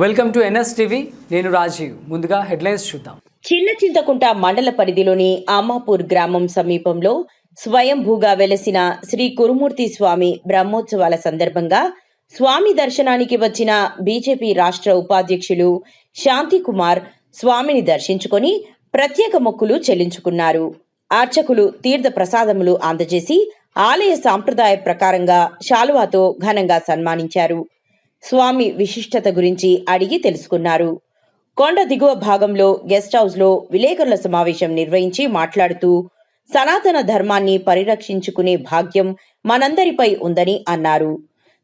Welcome to NS TV. నేను రాజీవ్. ముందుగా headlines చూద్దాం. చిన్న చింతకుంట మండల పరిధిలోని అమ్మాపూర్ గ్రామం సమీపంలో స్వయంభూగా వెలసిన శ్రీ కురుమూర్తి స్వామి బ్రహ్మోత్సవాల సందర్భంగా స్వామి దర్శనానికి వచ్చిన బీజేపీ రాష్ట్ర ఉపాధ్యక్షులు శాంతి కుమార్ స్వామిని దర్శించుకొని ప్రత్యేక మొక్కులు చెల్లించుకున్నారు. అర్చకులు తీర్థ ప్రసాదములు అందజేసి ఆలయ సాంప్రదాయ ప్రకారంగా శాలువాతో ఘనంగా సన్మానించారు. స్వామి విశిష్టత గురించి అడిగి తెలుసుకున్నారు. కొండ దిగువ భాగంలో గెస్ట్ హౌస్లో విలేకరుల సమావేశం నిర్వహించి మాట్లాడుతూ సనాతన ధర్మాన్ని పరిరక్షించుకునే భాగ్యం మనందరిపై ఉందని అన్నారు.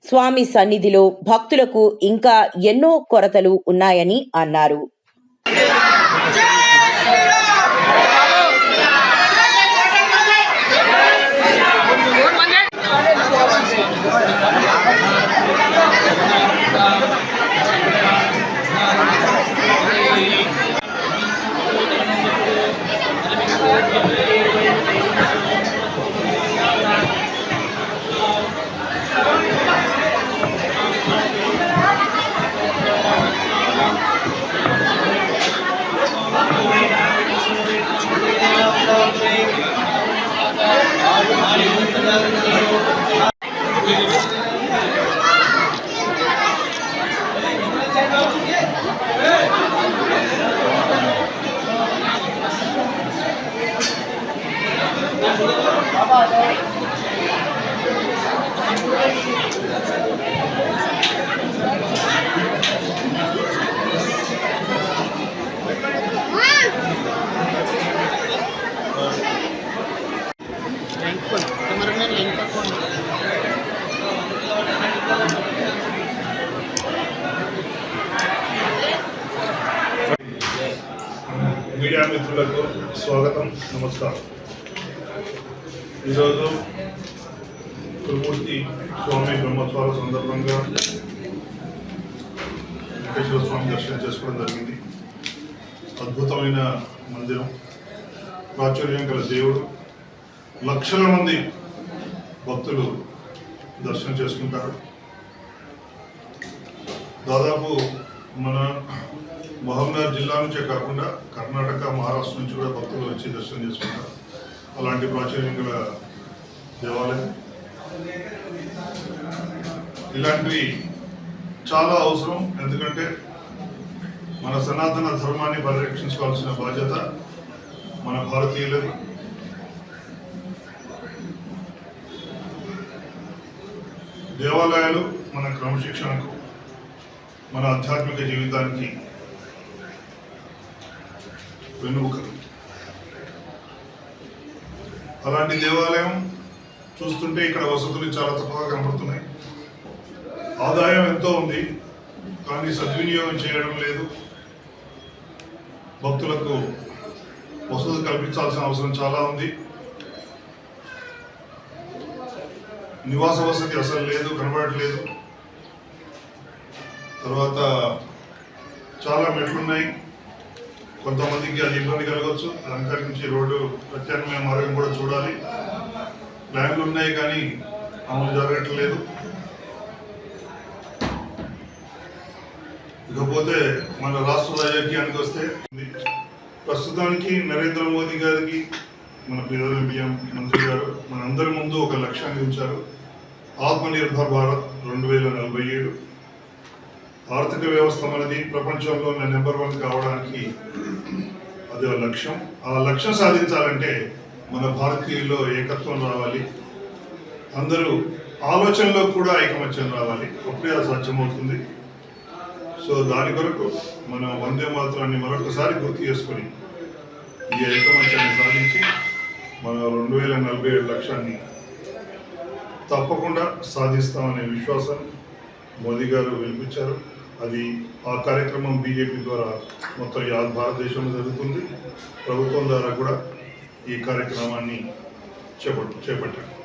స్వామి సన్నిధిలో భక్తులకు ఇంకా ఎన్నో కొరతలు ఉన్నాయని అన్నారు. Bye-bye. మీడియా మిత్రులకు స్వాగతం నమస్కారం. ఈరోజు కురుమూర్తి స్వామి బ్రహ్మోత్సవాల సందర్భంగా వెంకటేశ్వర స్వామి దర్శనం చేసుకోవడం జరిగింది. అద్భుతమైన మందిరం ప్రాచుర్యం గల దేవుడు. లక్షల మంది భక్తులు దర్శనం చేసుకుంటారు. దాదాపు మన మహబూబ్నగర్ జిల్లా నుంచే కాకుండా కర్ణాటక మహారాష్ట్ర నుంచి కూడా భక్తులు వచ్చి దర్శనం చేసుకుంటారు. అలాంటి ప్రాచుర్యం గల దేవాలయం. ఇలాంటివి చాలా అవసరం ఎందుకంటే మన సనాతన ధర్మాన్ని పరిరక్షించుకోవాల్సిన బాధ్యత మన భారతీయులది. దేవాలయాలు మన క్రమశిక్షణకు మన ఆధ్యాత్మిక జీవితానికి వెన్నుముకలు. అలాంటి దేవాలయం చూస్తుంటే ఇక్కడ వసతులు చాలా తక్కువగా కనపడుతున్నాయి ఆదాయం ఎంతో ఉంది కానీ సద్వినియోగం చేయడం లేదు. భక్తులకు వసతులు కల్పించాల్సిన అవసరం చాలా ఉంది. నివాస వసతి అసలు లేదు కనబడట్లేదు. తర్వాత చాలా మెట్లున్నాయి. కొంతమందికి అది ఇబ్బంది కలగవచ్చు లంకర్ నుంచి రోడ్డు ప్రత్యామ్నాయ మార్గం కూడా చూడాలి. ప్లాన్లు ఉన్నాయి కానీ అమలు జరగట్లేదు. ఇకపోతే మన రాష్ట్ర రాజకీయానికి వస్తే ప్రస్తుతానికి నరేంద్ర మోదీ గారికి మన పిల్లల బియ్యం మంత్రి గారు మనందరి ముందు ఒక లక్ష్యాన్ని ఉంచారు. ఆత్మనిర్భర్ భారత్ రెండు వేల నలభై ఏడు. ఆర్థిక వ్యవస్థ మనది ప్రపంచంలో నెంబర్ వన్ కావడానికి అది ఒక లక్ష్యం. ఆ లక్ష్యం సాధించాలంటే మన భారతీయుల్లో ఏకత్వం రావాలి. అందరూ ఆలోచనలో కూడా ఐకమత్యం రావాలి. అప్పుడే అది సాధ్యమవుతుంది. సో దాని కొరకు మన వందే మాత్రాన్ని మరొకసారి గుర్తు చేసుకొని ఈ ఐకమత్యాన్ని సాధించి మన రెండు వేల నలభై ఏడు లక్ష్యాన్ని తప్పకుండా సాధిస్తామనే విశ్వాసం మోదీ గారు వెలిపించారు. అది ఆ కార్యక్రమం బీజేపీ ద్వారా మొత్తం యాద్ భారతదేశంలో జరుగుతుంది. ప్రభుత్వం ద్వారా కూడా ఈ కార్యక్రమాన్ని చేపట్టు చేపట్టారు.